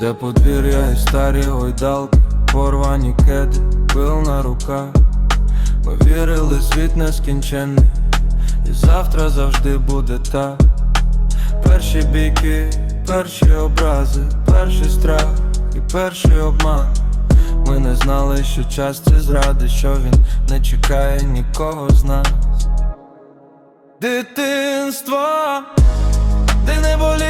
Де подвір'я і старі гойдалки, порвані кеди, пил на руках. Ми вірили, світ нескінченний, і завтра завжди буде так. Перші бійки, перші образи, перший страх і перший обман. Ми не знали, що час це зради, що він не чекає нікого з нас. Дитинство, де не все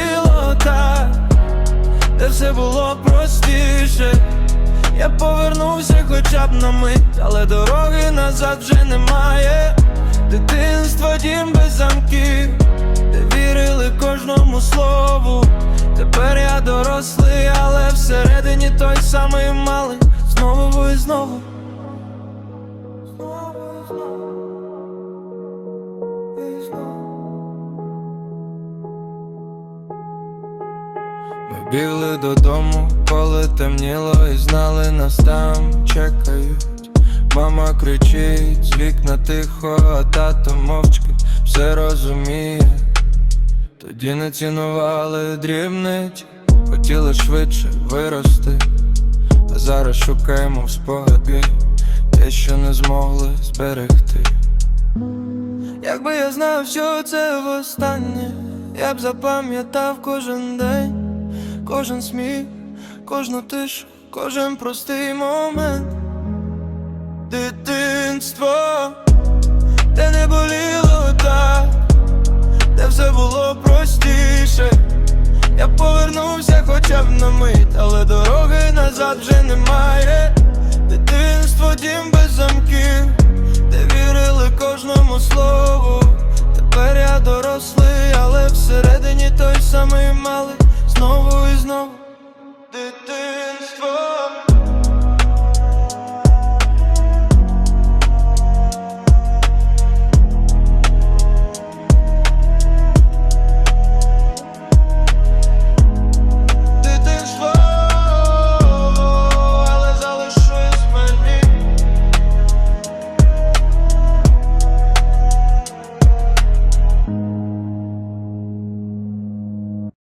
простіше. Я повернувся хоча б на мить, але дороги назад вже немає. Дитинство, дім без замків, де вірили кожному слову. Тепер я дорослий, але всередині той самий малий. Знову і знову. Знову і знову. Ми бігли додому, коли темніло і знали, нас там чекають. Мама кричить, з вікна тихо, а тато мовчки все розуміє. Тоді не цінували дрібниць, хотіли швидше вирости, а зараз шукаємо в спогаді те, що не змогли зберегти. Якби я знав, що це востаннє, я б запам'ятав кожен день, кожен сміх, кожну тишу, кожен простий момент. Дитинство, де не боліло так, де все було простіше. Я повернувся хоча б на мить, але дороги назад вже немає. Дитинство, дім без замків, де вірили кожному слову. Тепер я дорослий, але всередині той самий малий.